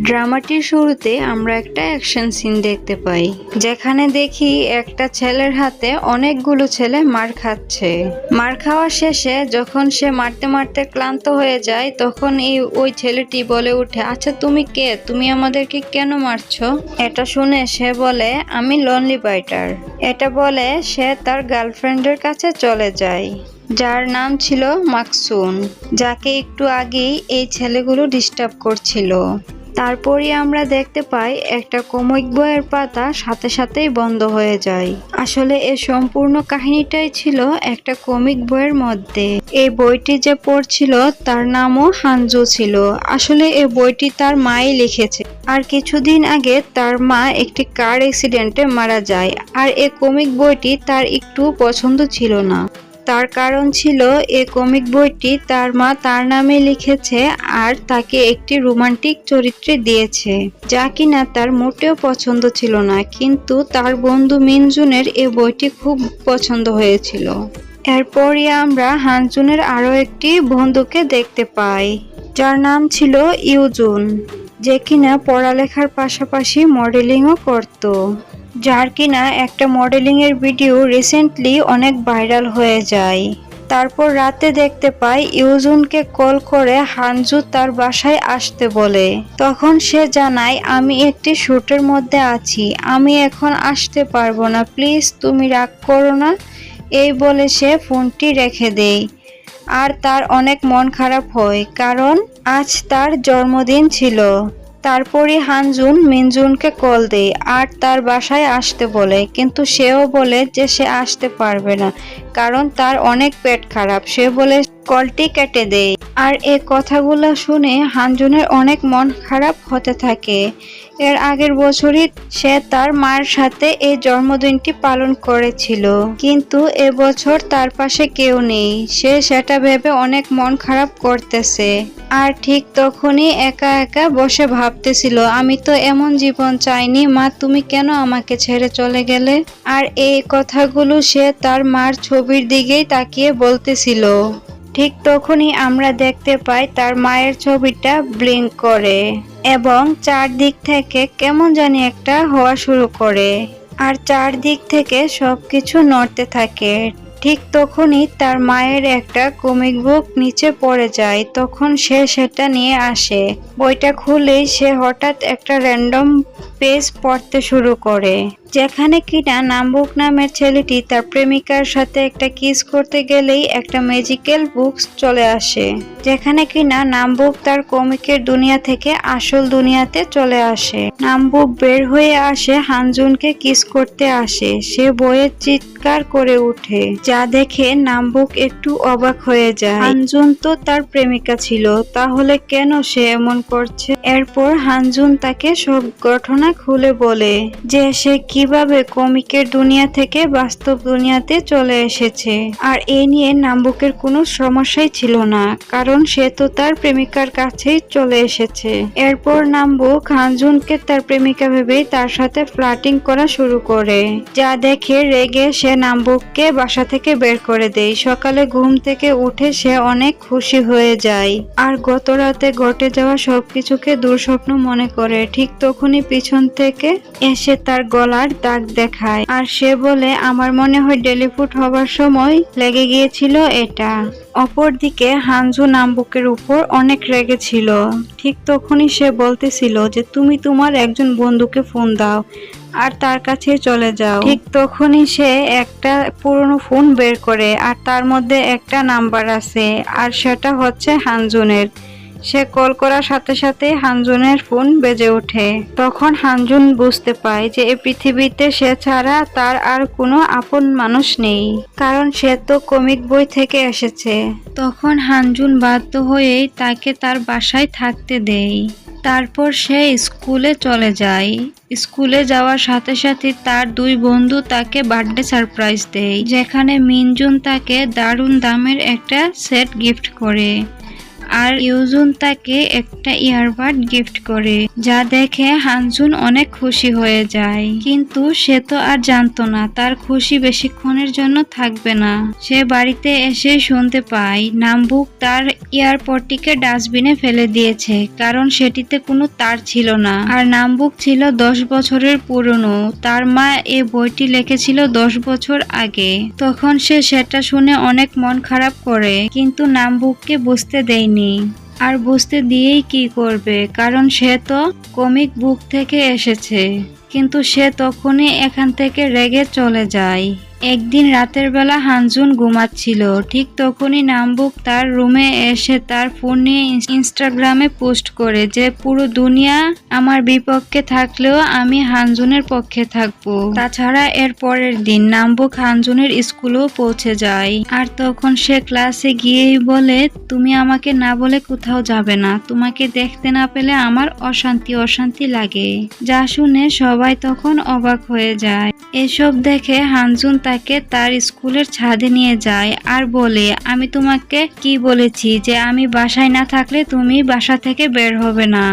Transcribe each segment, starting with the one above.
ড্রামাটির শুরুতে আমরা একটা অ্যাকশন সিন দেখতে পাই, যেখানে দেখি একটা ছেলের হাতে অনেকগুলো ছেলে মার খাচ্ছে। মার খাওয়া শেষে যখন সে মারতে মারতে ক্লান্ত হয়ে যায়, তখন এই ওই ছেলেটি বলে উঠে আচ্ছা তুমি কে? তুমি আমাদেরকে কেন মারছো? এটা শুনে সে বলে, আমি লনলি বাইটার এটা বলে সে তার গার্লফ্রেন্ডের কাছে চলে যায়, যার নাম ছিল মাকসুন যাকে একটু আগেই এই ছেলেগুলো ডিস্টার্ব করছিল। তারপরই আমরা দেখতে পাই একটা কমিক বইয়ের পাতা সাথে সাথেই বন্ধ হয়ে যায়। আসলে এই সম্পূর্ণ কাহিনীটাই ছিল একটা কমিক বইয়ের মধ্যে। এই বইটি যে পড়ছিল তার নামও হানজু ছিল। আসলে এই বইটি তার মাই লিখেছে। আর কিছুদিন আগে তার মা একটি কার অ্যাক্সিডেন্টে মারা যায়। আর এই কমিক বইটি তার একটু পছন্দ ছিল না। তার কারণ ছিল এই কমিক বইটি তার মা তার নামে লিখেছে আর তাকে একটি রোমান্টিক চরিত্রে দিয়েছে, যা কিনা তার মোটেও পছন্দ ছিল না, কিন্তু তার বন্ধু মিনজুনের এ বইটি খুব পছন্দ হয়েছিল। এরপরই আমরা হানজুনের আরও একটি বন্ধুকে দেখতে পাই, যার নাম ছিল ইউজুন, যে কিনা পড়ালেখার পাশাপাশি মডেলিংও করতো। যার কিনা একটা মডেলিং এর ভিডিও রিসেন্টলি অনেক ভাইরাল হয়ে যায়। তারপর রাতে দেখতে পাই ইউজুনকে কল করে হানজু তার বাসায় আসতে বলে। তখন সে জানায়, আমি একটি শুটের মধ্যে আছি, আমি এখন আসতে পারব না, প্লিজ তুমি রাগ করো না। এই বলে সে ফোনটি রেখে দেয়। আর তার অনেক মন খারাপ হয়, কারণ আজ তার জন্মদিন ছিল। তারপরই হানজুন মিনজুনকে কল দেয় আর তার বাসায় আসতে বলে, কিন্তু সেও বলে যে সে আসতে পারবে না, কারণ তার অনেক পেট খারাপ। সে বলে, কলটি কেটে দেয় আর এ কথাগুলো শুনে হানজুনের অনেক মন খারাপ হতে থাকে। এর আগের বছরই সে তার মার সাথে এই জন্মদিনটি পালন করেছিল। কিন্তু এবছর তার পাশে কেউ নেই। সে সেটা ভেবে অনেক মন খারাপ করতেছে। আর ঠিক তখনই একা একা বসে ভাবতেছিল, আমি তো এমন জীবন চাইনি, মা, তুমি কেন আমাকে ছেড়ে চলে গেলে? আর এই কথাগুলো সে তার মার ছবির দিকেই তাকিয়ে বলতেছিল। ঠিক তখনই আমরা দেখতে পাই তার মায়ের ছবিটা ব্লিঙ্ক করে। এবং চারদিক থেকে কেমন জানি একটা হওয়া শুরু করে। আর চারদিক থেকে সব কিছু নড়তে থাকে। ঠিক তখনই তার মায়ের একটা কমিক বুক নিচে পড়ে যায়, তখন সে সেটা নিয়ে আসে। বইটা খুলেই সে হঠাৎ একটা র্যান্ডম পেজ পড়তে শুরু করে। যেখানে কিনা নামবুক নামের ছেলেটি তার প্রেমিকার সাথে একটা কিস করতে গেলেই একটা ম্যাজিক্যাল বুকস চলে আসে, যেখানে কিনা নামবুক তার কমিকের দুনিয়া থেকে আসল দুনিয়াতে চলে আসে। নামবুক বের হয়ে আসে হানজুনকে কিস করতে আসে, সে বইয়ের চিৎকার করে উঠে যা দেখে নামবুক একটু অবাক হয়ে যায়। হানজুন তো তার প্রেমিকা ছিল, তাহলে কেন সে এমন করছে? এরপর হানজুন তাকে সব ঘটনা খুলে বলে যে সে কীভাবে কমিকের দুনিয়া থেকে বাস্তব দুনিয়াতে চলে এসেছে? আর এ নিয়ে নাম্বুকের কোনো সমস্যাই ছিল না, কারণ সে তো তার প্রেমিকার কাছেই চলে এসেছে। এরপর নাম্বুক হানজুনকে তার প্রেমিকা ভেবেই তার সাথে ফ্লাটিং করা শুরু করে। যা দেখে রেগে সে নাম্বুককে বাসা থেকে বের করে দেয়। সকালে ঘুম থেকে উঠে সে অনেক খুশি হয়ে যায়। আর গত রাতে ঘটে যাওয়া সবকিছুকে দুঃস্বপ্ন মনে করে। ঠিক তখনই পিছন থেকে এসে তার গলার দাগ দেখায়। আর সে বলে, আমার মনে হয় ডেলিফুট হবার সময় লেগে গিয়েছিল এটা। অপরদিকে হানজু নামবুকের উপর অনেক রেগে ছিল। ঠিক তখনই সে বলতেছিল যে, তুমি তোমার একজন বন্ধুকে ফোন দাও আর তার কাছে চলে যাও। ঠিক তখনই সে একটা পুরনো ফোন বের করে আর তার মধ্যে একটা নাম্বার আছে আর সেটা হচ্ছে হানজুনের। সে কল করার সাথে সাথে হানজুনের ফোন বেজে ওঠে। তখন হানজুন বুঝতে পায় যে এই পৃথিবীতে সে ছাড়া তার আর কোনো আপন মানুষ নেই, কারণ সে তো কমিক বই থেকে এসেছে। তখন হানজুন বাধ্য হয়েই তাকে তার বাসায় থাকতে দেয়। তারপর সে স্কুলে চলে যায়। স্কুলে যাওয়ার সাথে সাথে তার দুই বন্ধু তাকে বার্থডে সারপ্রাইজ দেয়, যেখানে মিনজুন তাকে দারুণ দামের একটা সেট গিফট করে। আর ইউজুন তাকে একটা ইয়ারবাড গিফট করে, যা দেখে হানজুন অনেক খুশি হয়ে যায়। কিন্তু সে তো আর জানতো না, তার খুশি বেশিক্ষণের জন্য থাকবে না। সে বাড়িতে এসে শুনতে পায়, নামবুক তার এয়ারপডটিকে ডাস্টবিনে ফেলে দিয়েছে, কারণ সেটিতে কোনো তার ছিল না। আর নামবুক ছিল দশ বছরের পুরনো। তার মা এ বইটি লিখেছিল দশ বছর আগে। তখন সে সেটা শুনে অনেক মন খারাপ করে, কিন্তু নামবুককে বুঝতে দেয়নি। আর বুঝতে দিয়েই কি করবে, কারণ সে তো কমিক বুক থেকে এসেছে। কিন্তু সে তখনই এখান থেকে রেগে চলে যায়। একদিন রাতের বেলা হানজুন ঘুমাচ্ছিল। ঠিক তখনই নামবুক তার রুমে এসে তার ফোন নিয়ে ইনস্টাগ্রামে পোস্ট করে যে, পুরো দুনিয়া আমার বিপক্ষে থাকলেও আমি হানজুনের পক্ষে থাকব। তাছাড়া এর পরের দিন নামবুক হানজুনের স্কুলেও পৌঁছে যায়। আর তখন সে ক্লাসে গিয়েই বলে, তুমি আমাকে না বলে কোথাও যাবে না। তোমাকে দেখতে না পেলে আমার অশান্তি অশান্তি লাগে। যা শুনে সবাই তখন অবাক হয়ে যায়। এসব দেখে হানজুন তাকে তার স্কুলের ছাদে নিয়ে যায় আর বলে, আমি তোমাকে কি বলেছি যে আমি বাসায় না থাকলে তুমি বাসা থেকে বের হবে না?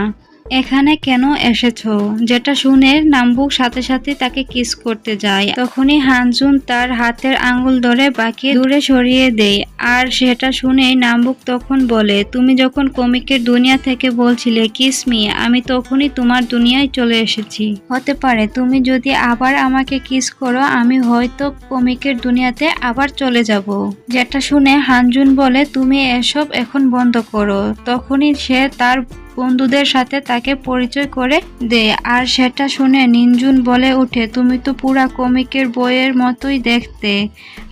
এখানে কেন এসেছ? যেটা শুনে নাম্বুক সাথে সাথে তাকে কিস করতে যায়। তখনই হানজুন তার হাতের আঙ্গুল ধরে বাকি দূরে সরিয়ে দেয়। আর সেটা শুনেই নাম্বুক তখন বলে, তুমি যখন কমিকের দুনিয়া থেকে বলছিলে কিসমি আমি তখনই তোমার দুনিয়ায় চলে এসেছি। হতে পারে তুমি যদি আবার আমাকে কিস করো, আমি হয়তো কমিকের দুনিয়াতে আবার চলে যাব। যেটা শুনে হানজুন বলে, তুমি এসব এখন বন্ধ করো। তখনই সে তার বন্ধুদের সাথে তাকে পরিচয় করে দেয় আর সেটা শুনে নিঞ্জুন বলে ওঠে, তুমি তো পুরা কমিকের বইয়ের মতোই দেখতে।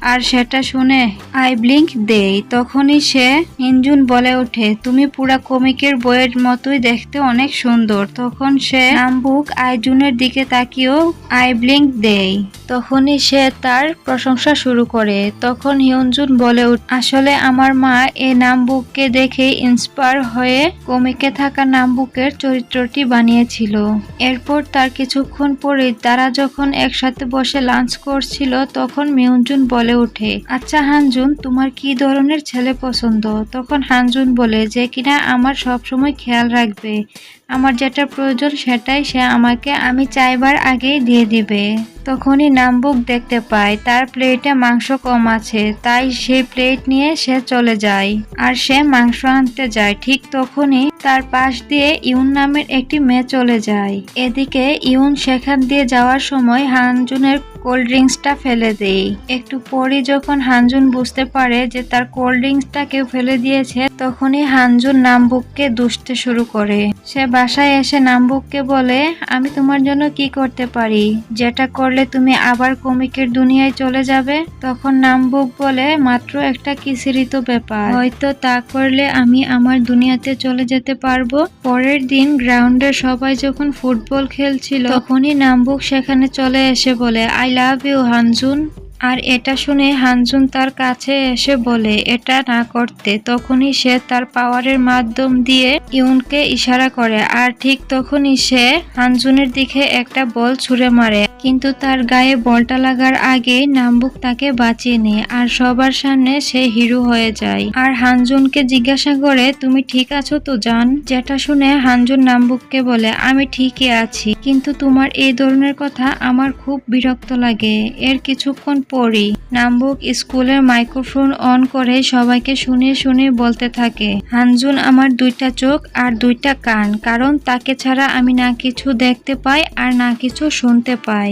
আর সেটা শুনে আই ব্লিঙ্ক দেই। তখনই সে নিঞ্জুন বলে ওঠে, তুমি পুরা কমিকের বইয়ের মতোই দেখতে অনেক সুন্দর। তখন সে নামবুক আইজুনের দিকে তাকিয়েও আই ব্লিঙ্ক দেয় তখনই সে তার প্রশংসা শুরু করে। তখন হিয়নজুন বলে আসলে আমার মা এই নামবুককে দেখে ইন্সপায়ার হয়ে কমিকে থাকা নামবুকের চরিত্রটি বানিয়েছিল। এরপর তার কিছুক্ষণ পরে তারা যখন একসাথে বসে লাঞ্চ করছিল, তখন মিউনজুন বলে ওঠে আচ্ছা হানজুন, তোমার কি ধরনের ছেলে পছন্দ? তখন হানজুন বলে, যে কিনা আমার সবসময় খেয়াল রাখবে। আমার যেটা প্রয়োজন সেটাই সে আমাকে আমি চাইবার আগেই দিয়ে দিবে। তখনই নামবুক দেখতে পায়, তার প্লেটে মাংস কম আছে, তাই সেই প্লেট নিয়ে সে চলে যায়। আর সে মাংস আনতে যায়, ঠিক তখনই তার পাশ দিয়ে ইউন নামের একটি মেয়ে চলে যায়। এদিকে ইউন সেখান দিয়ে যাওয়ার সময় হানজুনের কোল্ড ড্রিঙ্কসটা ফেলে দেয় একটু পরই যখন হানজুন বুঝতে পারে যে তার কোল্ড ড্রিঙ্কসটা কেউ ফেলে দিয়েছে, তখনই হানজুন নামবুককে দুষতে শুরু করে। সে বাসায় এসে নামবুককে বলে, আমি তোমার জন্য কি করতে পারি? যেটা করলে তুমি আবার কমিকের দুনিয়ায় চলে যাবে? তখন নামবুক বলে, মাত্র একটা কিসিরিত ব্যাপার। হয়তো তা করলে আমি আমার দুনিয়াতে চলে যেতে পারব। পরের দিন গ্রাউন্ডে সবাই যখন ফুটবল খেলছিল, তখনই নামবুক সেখানে চলে এসে বলে, আই love you, Hanjun. আর এটা শুনে হানজুন তার কাছে এসে বলে, এটা না করতে। তখনই সে তার পাওয়ারের মাধ্যম দিয়ে ইউনকে ইশারা করে, আর ঠিক তখনই সে হানজুনের দিকে একটা বল ছুঁড়ে মারে। কিন্তু তার গায়ে বলটা লাগার আগেই নামবুক তাকে বাঁচিয়ে নেয়, আর সবার সামনে সে হিরো হয়ে যায়। আর হানজুনকে জিজ্ঞাসা করে, তুমি ঠিক আছো তো, জান? যেটা শুনে হানজুন নামবুককে বলে, আমি ঠিকই আছি, কিন্তু তোমার এই ধরনের কথা আমার খুব বিরক্ত লাগে। এর কিছুক্ষণ পরই নামবুক স্কুলের মাইক্রোফোন অন করে সবাইকে শুনে শুনে বলতে থাকে, হানজুন আমার দুইটা চোখ আর দুইটা কান, কারণ তাকে ছাড়া আমি না কিছু দেখতে পাই আর না কিছু শুনতে পাই।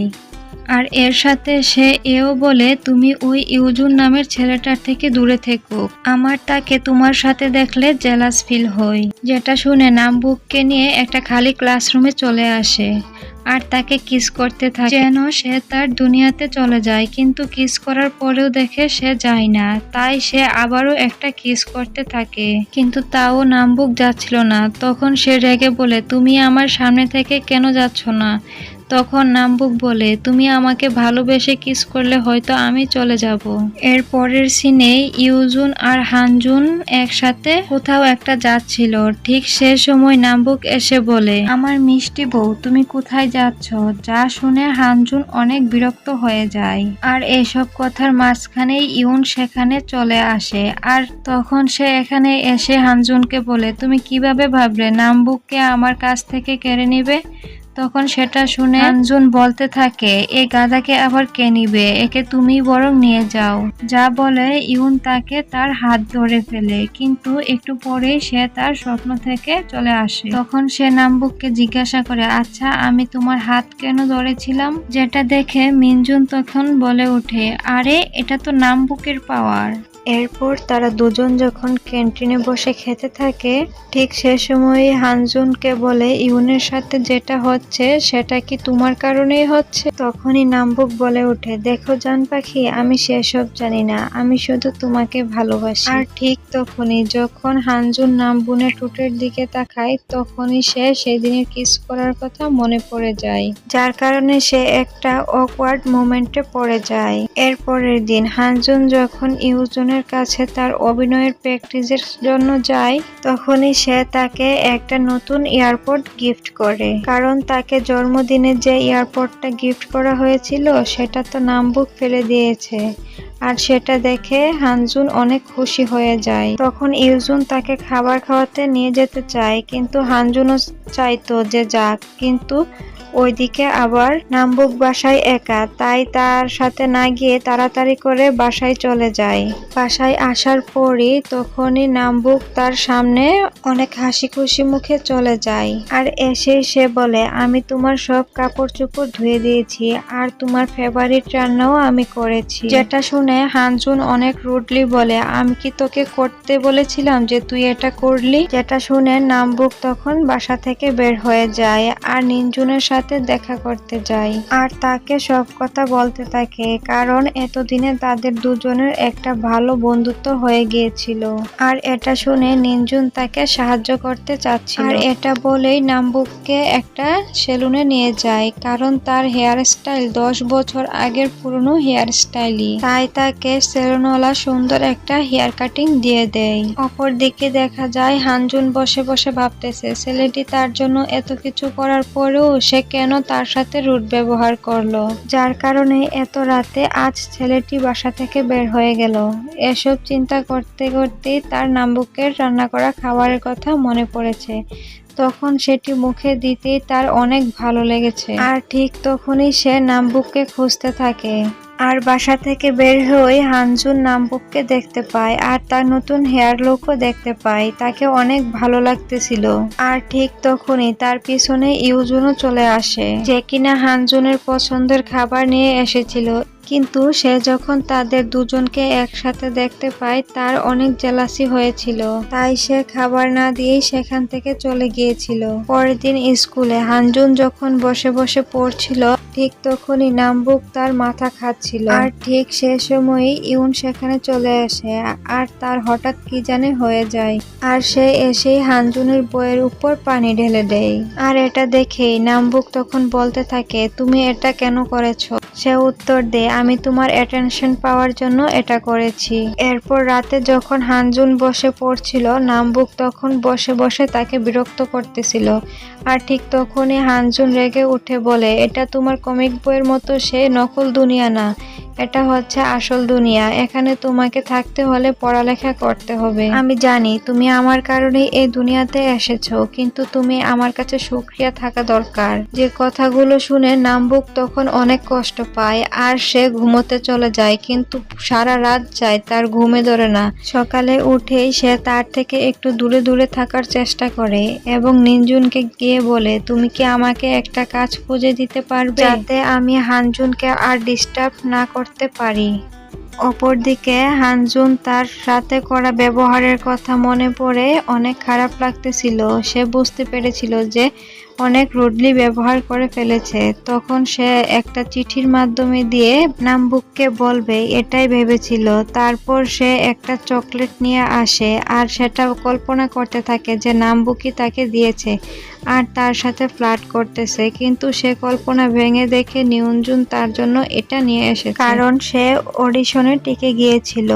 আর এর সাথে সে এও বলে, তুমি ওই ইউজুন নামের ছেলেটার থেকে দূরে থেকো। আমার তাকে তোমার সাথে দেখলে জেলাস ফিল হই। যেটা শুনে নামবুককে নিয়ে একটা খালি ক্লাসরুমে চলে আসে। আর তাকে কিস করতে থাকে। যেন সে তার দুনিয়াতে চলে যায়, কিন্তু কিস করার পরেও দেখে সে যায় না। তাই সে আবারও একটা কিস করতে থাকে। কিন্তু তাও নামবুক যাচ্ছিল না। তখন সে রেগে বলে, তুমি আমার সামনে থেকে কেন যাচ্ছ না? তখন নামবুক বলে, তুমি আমাকে ভালোবেসে কিস করলে হয়তো আমি চলে যাব। এর পরের সিনে ইউজুন আর হানজুন একসাথে কোথাও একটা যাচ্ছিল। ঠিক সে সময় নামবুক এসে বলে, আমার মিষ্টি বউ, তুমি কোথায় যাচ্ছ? যা শুনে হানজুন অনেক বিরক্ত হয়ে যায়। আর এসব কথার মাঝখানেই ইউন সেখানে চলে আসে। আর তখন সে এখানে এসে হানজুনকে বলে, তুমি কীভাবে ভাবলে? নামবুককে আমার কাছ থেকে কেড়ে নিবে? তখন সেটা শুনে হানজুন বলতে থাকে, এ গাধাকে আবার কে নিবে? একে তুমি বরং নিয়ে যাও। যা বলে, ইউন তাকে তার হাত ধরে ফেলে, কিন্তু একটু পরেই সে তার স্বপ্ন থেকে চলে আসে। তখন সে নামবুককে জিজ্ঞাসা করে আচ্ছা আমি তোমার হাত কেন ধরেছিলাম? যেটা দেখে মিনজুন তখন বলে ওঠে, আরে, এটা তো নামবুকের পাওয়ার। এরপর তারা দুজন যখন ক্যান্টিনে বসে খেতে থাকে, ঠিক সে সময় হানজুনকে বলে, ইউনের সাথে যেটা হচ্ছে, সেটা কি তোমার কারণেই হচ্ছে? তখনই নামবুক বলে ওঠে, দেখো জান পাখি, আমি সেসব জানি না, আমি শুধু তোমাকে ভালোবাসি। আর ঠিক তখনই যখন হানজুন নামবুনের টুটের দিকে তাকায়, তখনই সে সেদিনের কিস করার কথা মনে পড়ে যায়, যার কারণে সে একটা অকওয়ার্ড মোমেন্টে পড়ে যায়। এরপরের দিন হানজুন যখন ইউজনের কাছে তার অভিনয়ের প্র্যাকটিসের জন্য যায়, তখনই সে তাকে একটা নতুন এয়ারপোর্ট গিফট করে। কারণ তাকে জন্মদিনে যে এয়ারপোর্টটা গিফট করা হয়েছিল, সেটা তো নামবুক ফেলে দিয়েছে। আর সেটা দেখে হানজুন অনেক খুশি হয়ে যায়। তখন ইউজুন তাকে খাবার খাওয়াতে নিয়ে যেতে চায়, কিন্তু হানজুনও চাইতো যে যাক, কিন্তু ওইদিকে আবার নামবুক বাসায় একা, তাই তার সাথে না গিয়ে তাড়াতাড়ি করে বাসায় চলে যায়। বাসায় আসার পরই তখনই নামবুক তার সামনে অনেক হাসি খুশি মুখে চলে যায়। আর এসেই সে বলে, আমি তোমার সব কাপড় চোপড় ধুয়ে দিয়েছি, আর তোমার ফেভারিট রান্নাও আমি করেছি। যেটা শুনে হানজুন অনেক রুডলি বলে, আমি কি তোকে করতে বলেছিলাম যে তুই এটা করলি? যেটা শুনে নামবুক তখন বাসা থেকে বের হয়ে যায়, আর নিঞ্জুনের সাথে সাথে দেখা করতে যায় আর তাকে সব কথা বলতে থাকে, কারণ এতদিনে তাদের দুজনের একটা ভালো বন্ধুত্ব হয়ে গিয়েছিল। আর এটা শুনে নিঞ্জুন তাকে সাহায্য করতে চাচ্ছিল। আর এটা বলেই নামবুককে একটা সেলুনে নিয়ে যায়, কারণ তার হেয়ার স্টাইল দশ বছর আগের পুরনো হেয়ার স্টাইলই তাই তাকে সেলুনওয়ালা সুন্দর একটা হেয়ার কাটিং দিয়ে দেয়। অপর দিকে দেখা যায়, হানজুন বসে বসে ভাবতেছে, ছেলেটি তার জন্য এত কিছু করার পরেও সে কেন তার সাথে রুট ব্যবহার করল? যার কারণে এত রাতে আজ ছেলেটি বাসা থেকে বের হয়ে গেল। এসব চিন্তা করতে করতেই তার নাম্বুকের রান্না করা খাবারের কথা মনে পড়েছে। তখন সেটি মুখে দিতেই তার অনেক ভালো লেগেছে। আর ঠিক তখনই সে নামবুককে খুঁজতে থাকে। আর বাসা থেকে বের হয়ে হানজুন নামবুককে দেখতে পায় আর তার নতুন হেয়ার লুকও দেখতে পায়। তাকে অনেক ভালো লাগতেছিল। আর ঠিক তখনই তার পিছনে ইউজুনও চলে আসে। যে কিনা হানজুনের পছন্দের খাবার নিয়ে এসেছিল কিন্তু সে যখন তাদের দুজনকে একসাথে দেখতে পায়, তার অনেক জেলাসি হয়েছিল। তাই সে খাবার না দিয়েই সেখান থেকে চলে গিয়েছিল। পরের দিন স্কুলে হানজুন যখন বসে বসে পড়ছিল, ঠিক তখনই নামবুক তার মাথা খাচ্ছিল। আর ঠিক সে সময়ই ইউন সেখানে চলে আসে, আর তার হঠাৎ কি জানে হয়ে যায়। আর সে এসেই হানজুনের বইয়ের উপর পানি ঢেলে দেয়। আর এটা দেখেই নামবুক তখন বলতে থাকে, তুমি এটা কেন করেছ? সে উত্তর দেয় আমি তোমার অ্যাটেনশন পাওয়ার জন্য এটা করেছি। এরপর রাতে যখন হানজুন বসে পড়ছিল, নামবুক তখন বসে বসে তাকে বিরক্ত করতেছিল। আর ঠিক তখনই হানজুন রেগে উঠে বলে, এটা তোমার কমিক বইয়ের মতো সে নকল দুনিয়া না। এটা হচ্ছে আসল দুনিয়া। এখানে তোমাকে থাকতে হলে পড়ালেখা করতে হবে। আমি জানি তুমি আমার কারণে এই দুনিয়াতে এসেছ, কিন্তু তুমি আমার কাছে সুক্রিয়া থাকা দরকার। যে কথাগুলো শুনে নামবুক তখন অনেক কষ্ট পায়, আর সে ঘুমোতে চলে যায়, কিন্তু সারা রাত যায়, তার ঘুমে ধরে না। সকালে উঠেই সে তার থেকে একটু দূরে দূরে থাকার চেষ্টা করে, এবং নিঞ্জুনকে গিয়ে বলে, তুমি কি আমাকে একটা কাজ খুঁজে দিতে পারবে? যাতে আমি হানজুনকে আর ডিস্টার্ব না করতে পারি। অপরদিকে, হানজুন তার সাথে করা ব্যবহারের কথা মনে পড়ে অনেক খারাপ লাগতেছিল। সে বুঝতে পেরেছিল যে অনেক রুডলি ব্যবহার করে ফেলেছে। তখন সে একটা চিঠির মাধ্যমে দিয়ে নামবুককে বলবে, এটাই ভেবেছিল। তারপর সে একটা চকলেট নিয়ে আসে আর সেটা কল্পনা করতে থাকে যে নামবুকই তাকে দিয়েছে। আর তার সাথে ফ্লাট করতেছে, কিন্তু সে কল্পনা ভেঙে দেখে নিয়ঞ্জন তার জন্য এটা নিয়ে এসে কারণ সে অডিশনে টিকে গিয়েছিল।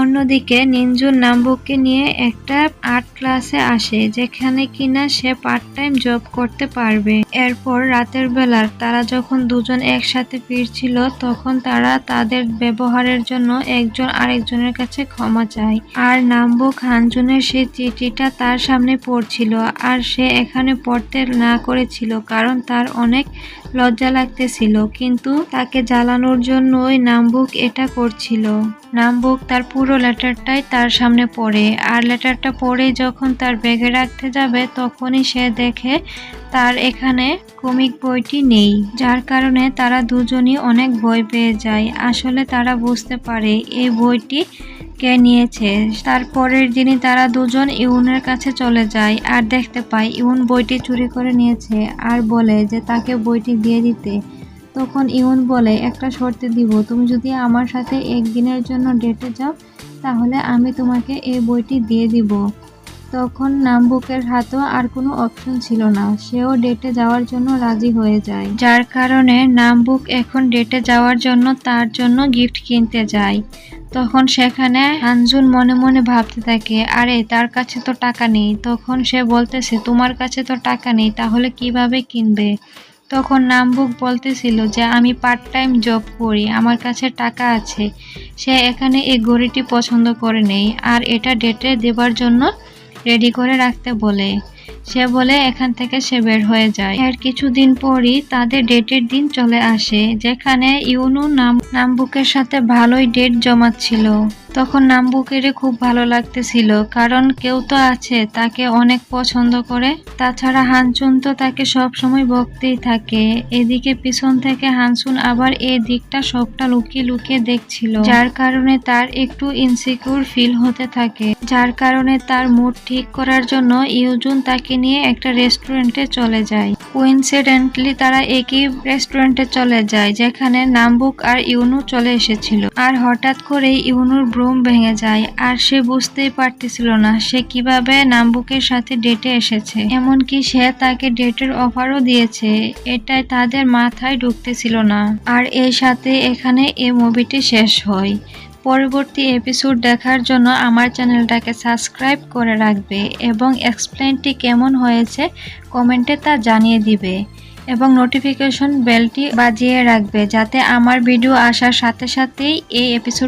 অন্যদিকে নিঞ্জুন নামবুককে নিয়ে একটা আর্ট ক্লাসে আসে, যেখানে কিনা সে পার্ট টাইম জব করতে পারবে। এরপর রাতের বেলার তারা যখন দুজন একসাথে ফিরছিল, তখন তারা তাদের ব্যবহারের জন্য একজন আরেকজনের কাছে ক্ষমা চায়। আর নামবুক, হানজুনের সেই চিঠিটা তার সামনে পড়ছিল, আর সে এখানে পড়তে না করেছিল, কারণ তার অনেক লজ্জা লাগতেছিল। কিন্তু তাকে জ্বালানোর জন্যই নামবুক এটা করছিল। নামবুক তার পুরো লেটারটাই তার সামনে পড়ে, আর লেটারটা পড়ে যখন তার ব্যাগে রাখতে যাবে, তখনই সে দেখে তার এখানে কমিক বইটি নেই, যার কারণে তারা দুজনই অনেক ভয় পেয়ে যায়। আসলে তারা বুঝতে পারে, এই বইটি কে নিয়েছে? তারপরের দিনই তারা দুজন ইউনের কাছে চলে যায় আর দেখতে পায় ইউন বইটি চুরি করে নিয়েছে আর বলে যে তাকে বইটি দিয়ে দিতে। তখন ইউন বলে, একটা শর্তে দিব, তুমি যদি আমার সাথে একদিনের জন্য ডেটে যাও, তাহলে আমি তোমাকে এই বইটি দিয়ে দিব। তখন নামবুকের হাতেও আর কোনো অপশন ছিল না। সেও ডেটে যাওয়ার জন্য রাজি হয়ে যায়। যার কারণে নামবুক এখন ডেটে যাওয়ার জন্য তার জন্য গিফট কিনতে যায়। তখন সেখানে আঞ্জুন মনে মনে ভাবতে থাকে, আরে, তার কাছে তো টাকা নেই। তখন সে বলতেছে, তোমার কাছে তো টাকা নেই, তাহলে কীভাবে কিনবে? তখন নামবুক বলতেছিল যে, আমি পার্ট টাইম জব করি, আমার কাছে টাকা আছে। সে এখানে এই ঘড়িটি পছন্দ করে নেই, আর এটা ডেটে দেবার জন্য রেডি করে রাখতে বলে। সে বলে, এখান থেকে সে বের হয়ে যায়। এর কিছুদিন পরই তাদের ডেটের দিন চলে আসে, যেখানে ইউনু নাম নামবুকের সাথে ভালোই ডেট জমাচ্ছিল। তখন নামবুকের খুব ভালো লাগতেছিল, কারণ কেউ তো আছে, তাকে অনেক পছন্দ করে। তাছাড়া হানচুন তো তাকে সব সময় বকতেই থাকে। এদিকে পিছন থেকে হানসুন আবার এই দিকটা সবটা লুকিয়ে লুকিয়ে দেখছিল, যার কারণে তার একটু ইনসিকিউর ফিল হতে থাকে। যার কারণে তার মুড ঠিক করার জন্য ইউজুন তাকে নিয়ে একটা রেস্টুরেন্টে চলে যায়। কোইন্সিডেন্টলি তারা একই রেস্টুরেন্টে চলে যায়, যেখানে নামবুক আর ইউনু চলে এসেছিল। আর হঠাৎ করে ইউনুর ব্রুম ভেঙে যায় আর সে বুঝতেই পারতেছিল না সে কীভাবে নামবুকের সাথে ডেটে এসেছে। এমনকি সে তাকে ডেটের অফারও দিয়েছে, এটাই তাদের মাথায় ঢুকতেছিল না। আর এর সাথে এখানে এই মুভিটি শেষ হয়। পরবর্তী এপিসোড দেখার জন্য আমার চ্যানেলটাকে সাবস্ক্রাইব করে রাখবে এবং এক্সপ্লেনটি কেমন হয়েছে কমেন্টে তা জানিয়ে দিবে এবং নোটিফিকেশন বেলটি বাজিয়ে রাখবে যাতে আমার ভিডিও আসার সাথে সাথেই এই এপিসোড